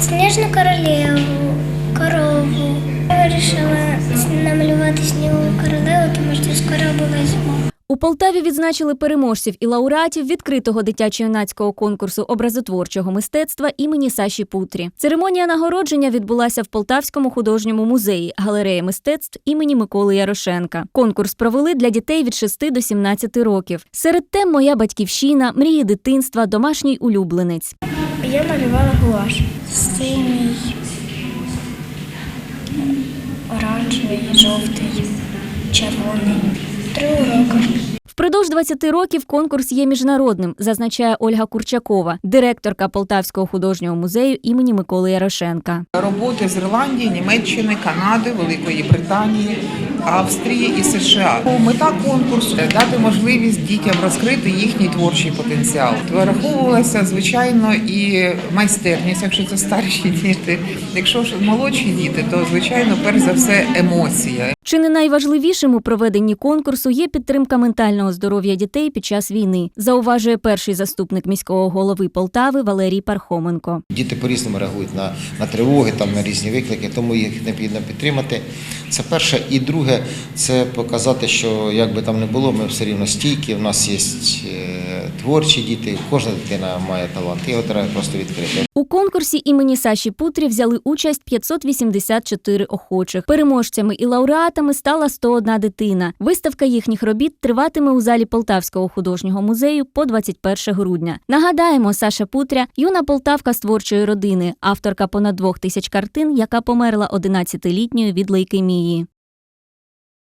Сніжну королеву, корову. Я вирішила намалювати снігову королеву, тому що скоро була зима. У Полтаві відзначили переможців і лауреатів відкритого дитячо-юнацького конкурсу образотворчого мистецтва імені Саші Путрі. Церемонія нагородження відбулася в Полтавському художньому музеї галереї мистецтв імені Миколи Ярошенка. Конкурс провели для дітей від 6 до 17 років. Серед тем моя батьківщина, мрії дитинства, домашній улюбленець. Я малювала гуаш. Синій, оранжевий, жовтий, червоний. Три уроки. Впродовж 20 років конкурс є міжнародним, зазначає Ольга Курчакова, директорка Полтавського художнього музею імені Миколи Ярошенка. Роботи з Ірландії, Німеччини, Канади, Великої Британії, Австрії і США. Мета конкурсу дати можливість дітям розкрити їхній творчий потенціал. Вираховувалася звичайно і майстерність, якщо це старші діти. Якщо ж молодші діти, то звичайно перш за все емоція. Чи не найважливішим у проведенні конкурсу є підтримка ментального здоров'я дітей під час війни, зауважує перший заступник міського голови Полтави Валерій Пархоменко. Діти по-різному реагують на, на тривоги, там, на різні виклики, тому їх необхідно підтримати. Це перше. І друге, це показати, що як би там не було, ми все рівно стійкі, у нас є е, творчі діти, кожна дитина має талант, його треба просто відкрити. У конкурсі імені Саші Путрі взяли участь 584 охочих. Переможцями і лауреатами стала 101 дитина. Виставка їхніх робіт триватиме у залі Полтавського художнього музею по 21 грудня. Нагадаємо, Саша Путря юна полтавка з творчої родини, авторка понад двох тисяч картин, яка померла 11-літньою від лейкемії.